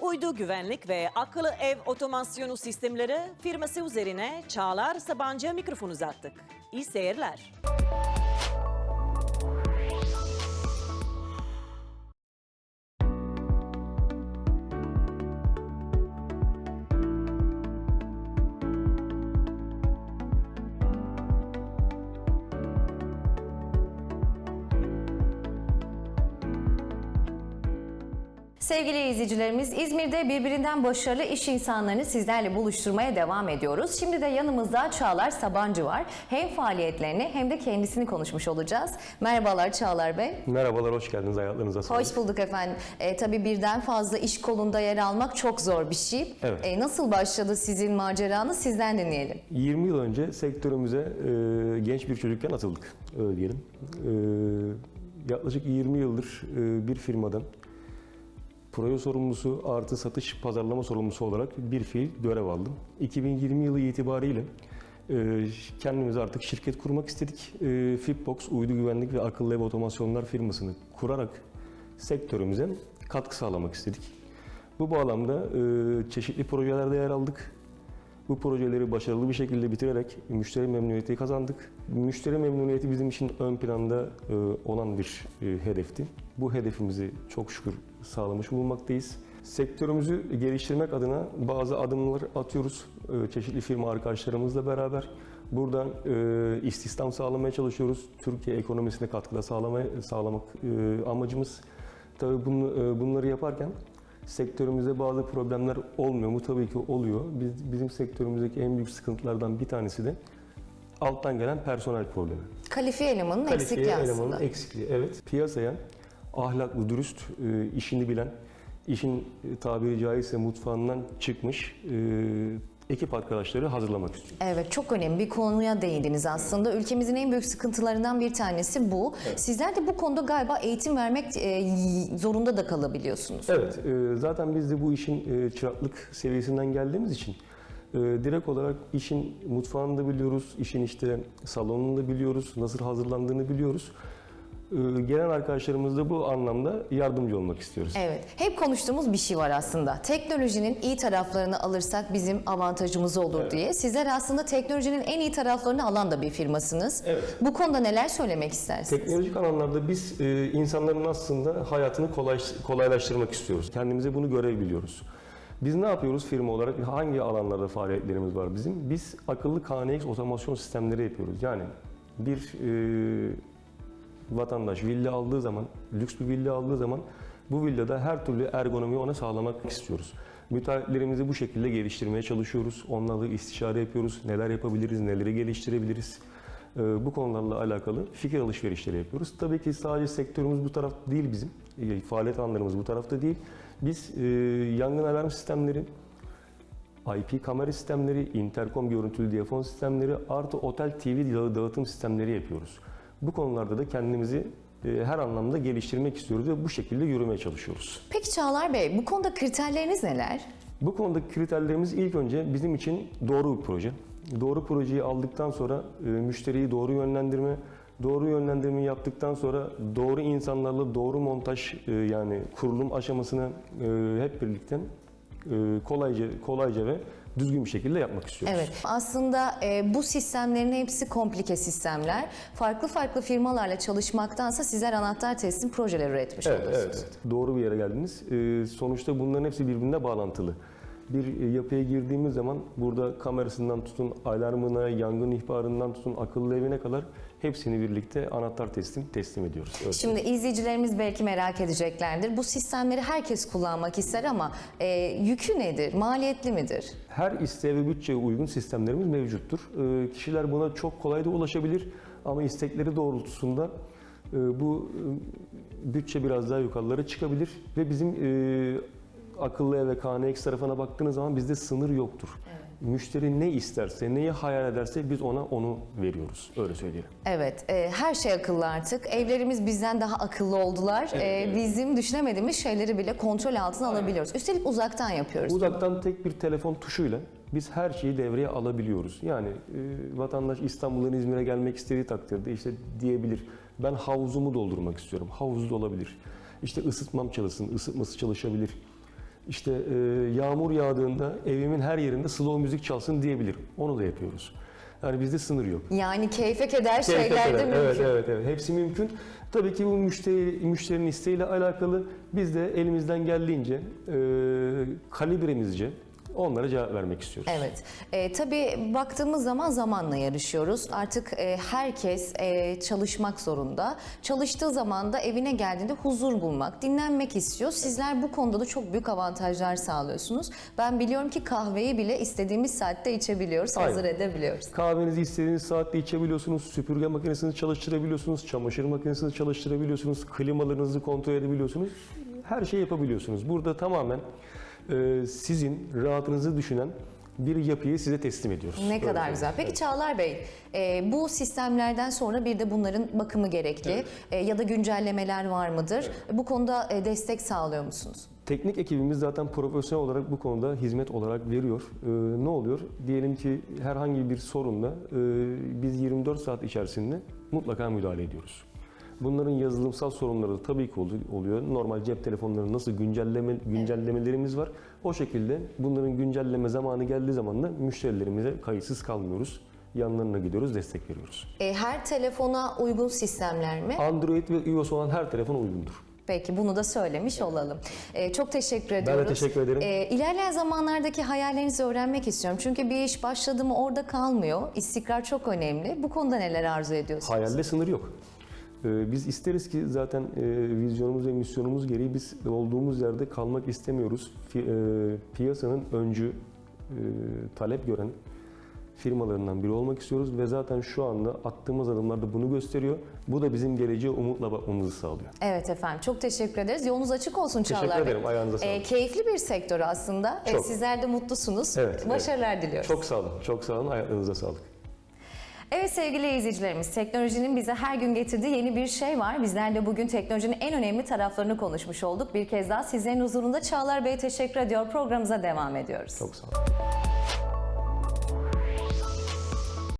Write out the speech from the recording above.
Uydu güvenlik ve akıllı ev otomasyonu sistemleri firması üzerine Çağlar Sabancı mikrofon uzattık. İyi seyirler. Sevgili izleyicilerimiz İzmir'de birbirinden başarılı iş insanlarını sizlerle buluşturmaya devam ediyoruz. Şimdi de yanımızda Çağlar Sabancı var. Hem faaliyetlerini hem de kendisini konuşmuş olacağız. Merhabalar Çağlar Bey. Merhabalar, hoş geldiniz. Ayaklarınıza sağlık. Hoş bulduk efendim. E, tabii birden fazla iş kolunda yer almak çok zor bir şey. Evet. E, nasıl başladı sizin maceranız sizden dinleyelim. 20 yıl önce sektörümüze e, genç bir çocukken atıldık, öyle diyelim. E, yaklaşık 20 yıldır e, bir firmadan proje sorumlusu artı satış pazarlama sorumlusu olarak bir fiil görev aldım. 2020 yılı itibariyle e, kendimize artık şirket kurmak istedik. E, Fitbox Uydu Güvenlik ve Akıllı Ev Otomasyonlar firmasını kurarak sektörümüze katkı sağlamak istedik. Bu bağlamda e, çeşitli projelerde yer aldık. Bu projeleri başarılı bir şekilde bitirerek müşteri memnuniyeti kazandık. Müşteri memnuniyeti bizim için ön planda e, olan bir e, hedefti. Bu hedefimizi çok şükür sağlamış bulunmaktayız. Sektörümüzü geliştirmek adına bazı adımlar atıyoruz e, çeşitli firma arkadaşlarımızla beraber. Buradan e, istihdam sağlamaya çalışıyoruz. Türkiye ekonomisine katkıda sağlamaya, sağlamak amacımız. Tabii bunları yaparken sektörümüzde bazı problemler olmuyor mu? Tabii ki oluyor. Biz, bizim sektörümüzdeki en büyük sıkıntılardan bir tanesi de alttan gelen personel problemi. Kalifiye elemanın Kalifiye eksikliği elemanın aslında. eksikliği. Evet. Piyasaya ahlaklı, dürüst, e, işini bilen, işin e, tabiri caizse mutfağından çıkmış e, ekip arkadaşları hazırlamak istiyor. Evet çok önemli bir konuya değindiniz aslında. Ülkemizin en büyük sıkıntılarından bir tanesi bu. Sizler de bu konuda galiba eğitim vermek e, zorunda da kalabiliyorsunuz. Evet, e, zaten biz de bu işin e, çıraklık seviyesinden geldiğimiz için e, direkt olarak işin mutfağını da biliyoruz, işin işte salonunu da biliyoruz, nasıl hazırlandığını biliyoruz. E, Gelen arkadaşlarımız da bu anlamda yardımcı olmak istiyoruz. Evet, hep konuştuğumuz bir şey var aslında. Teknolojinin iyi taraflarını alırsak bizim avantajımız olur diye. Sizler aslında teknolojinin en iyi taraflarını alan da bir firmasınız. Evet. Bu konuda neler söylemek istersiniz? Teknolojik alanlarda biz e, insanların aslında hayatını kolay, kolaylaştırmak istiyoruz. Kendimize bunu görev biliyoruz. Biz ne yapıyoruz firma olarak? Hangi alanlarda faaliyetlerimiz var bizim? Biz akıllı KNX otomasyon sistemleri yapıyoruz. Yani bir e, vatandaş villa aldığı zaman, lüks bir villa aldığı zaman bu villada her türlü ergonomiyi ona sağlamak istiyoruz. Müteahhitlerimizi bu şekilde geliştirmeye çalışıyoruz. Onlarla istişare yapıyoruz. Neler yapabiliriz, neleri geliştirebiliriz. Ee, Bu konularla alakalı fikir alışverişleri yapıyoruz. Tabii ki sadece sektörümüz bu taraf değil bizim. Ee, Faaliyet alanlarımız bu tarafta değil. Biz e, yangın alarm sistemleri, IP kamera sistemleri, interkom görüntülü diyafon sistemleri artı otel TV dağı- dağıtım sistemleri yapıyoruz. Bu konularda da kendimizi e, her anlamda geliştirmek istiyoruz ve bu şekilde yürümeye çalışıyoruz. Peki Çağlar Bey, bu konuda kriterleriniz neler? Bu konuda kriterlerimiz ilk önce bizim için doğru bir proje. Doğru projeyi aldıktan sonra e, müşteriyi doğru yönlendirme, doğru yönlendirmeyi yaptıktan sonra doğru insanlarla doğru montaj e, yani kurulum aşamasını e, hep birlikte kolayca kolayca ve düzgün bir şekilde yapmak istiyoruz. Evet, aslında e, bu sistemlerin hepsi komplike sistemler. Farklı farklı firmalarla çalışmaktansa sizler anahtar teslim projeler üretmiş Evet, oluyorsunuz. evet, evet. Doğru bir yere geldiniz. Ee, sonuçta bunların hepsi birbirine bağlantılı. Bir e, yapıya girdiğimiz zaman burada kamerasından tutun, alarmına, yangın ihbarından tutun, akıllı evine kadar hepsini birlikte anahtar teslim teslim ediyoruz. Evet. Şimdi izleyicilerimiz belki merak edeceklerdir. Bu sistemleri herkes kullanmak ister ama e, yükü nedir? Maliyetli midir? Her isteğe ve bütçeye uygun sistemlerimiz mevcuttur. Ee, kişiler buna çok kolay da ulaşabilir ama istekleri doğrultusunda e, bu e, bütçe biraz daha yukarılara çıkabilir ve bizim e, akıllı ev ve KNX tarafına baktığınız zaman bizde sınır yoktur. Müşteri ne isterse, neyi hayal ederse biz ona onu veriyoruz. Öyle söyleyelim. Evet, e, her şey akıllı artık. Evlerimiz bizden daha akıllı oldular. E, bizim düşünemediğimiz şeyleri bile kontrol altına alabiliyoruz. Üstelik uzaktan yapıyoruz. Uzaktan tek bir telefon tuşuyla biz her şeyi devreye alabiliyoruz. Yani e, vatandaş İstanbul'dan İzmir'e gelmek istediği takdirde işte diyebilir. Ben havuzumu doldurmak istiyorum. Havuz da olabilir. İşte ısıtmam çalışsın, ısıtması çalışabilir. İşte e, yağmur yağdığında evimin her yerinde slow müzik çalsın diyebilirim. Onu da yapıyoruz. Yani bizde sınır yok. Yani keyfe keder Keyfe şeyler de mümkün. Evet, evet, evet. Hepsi mümkün. Tabii ki bu müşteri, müşterinin isteğiyle alakalı biz de elimizden geldiğince e, kalibremizce onlara cevap vermek istiyoruz. Evet. E, tabii baktığımız zaman zamanla yarışıyoruz. Artık e, herkes e, çalışmak zorunda. Çalıştığı zaman da evine geldiğinde huzur bulmak, dinlenmek istiyor. Sizler bu konuda da çok büyük avantajlar sağlıyorsunuz. Ben biliyorum ki kahveyi bile istediğimiz saatte içebiliyoruz, Aynen. hazır edebiliyoruz. Kahvenizi istediğiniz saatte içebiliyorsunuz, süpürge makinesini çalıştırabiliyorsunuz, çamaşır makinesini çalıştırabiliyorsunuz, klimalarınızı kontrol edebiliyorsunuz. Her şeyi yapabiliyorsunuz. Burada tamamen e, sizin rahatınızı düşünen bir yapıyı size teslim ediyoruz. Ne Böyle kadar söyleyeyim. güzel. Peki Evet. Çağlar Bey, e, bu sistemlerden sonra bir de bunların bakımı gerekli E, ya da güncellemeler var mıdır? Bu konuda e, destek sağlıyor musunuz? Teknik ekibimiz zaten profesyonel olarak bu konuda hizmet olarak veriyor. Ee, ne oluyor? Diyelim ki herhangi bir sorunla e, biz 24 saat içerisinde mutlaka müdahale ediyoruz. Bunların yazılımsal sorunları da tabii ki ol- oluyor. Normal cep telefonları nasıl güncelleme güncellemelerimiz var. O şekilde bunların güncelleme zamanı geldiği zaman da müşterilerimize kayıtsız kalmıyoruz. Yanlarına gidiyoruz, destek veriyoruz. E, her telefona uygun sistemler mi? Android ve iOS olan her telefon uygundur. Peki bunu da söylemiş olalım. Ee, çok teşekkür ediyoruz. teşekkür ederim. Ee, ilerleyen zamanlardaki hayallerinizi öğrenmek istiyorum. Çünkü bir iş başladı mı orada kalmıyor. İstikrar çok önemli. Bu konuda neler arzu ediyorsunuz? Hayalde sınır yok. Ee, Biz isteriz ki zaten e, vizyonumuz ve misyonumuz gereği biz olduğumuz yerde kalmak istemiyoruz. E, Piyasanın öncü e, talep gören firmalarından biri olmak istiyoruz ve zaten şu anda attığımız adımlar da bunu gösteriyor. Bu da bizim geleceğe umutla bakmamızı sağlıyor. Evet efendim çok teşekkür ederiz. Yolunuz açık olsun Teşekkür Çağlar Bey. ederim, ayağınıza sağlık. Ee, keyifli bir sektör aslında. Ee, Çok. sizler de mutlusunuz. Evet, evet. Başarılar diliyoruz. Çok sağ olun, çok sağ olun. Ayaklarınıza sağlık. Evet sevgili izleyicilerimiz, teknolojinin bize her gün getirdiği yeni bir şey var. Bizler de bugün teknolojinin en önemli taraflarını konuşmuş olduk. Bir kez daha sizlerin huzurunda Çağlar Bey'e teşekkür ediyor. Programımıza devam ediyoruz. Çok sağ olun.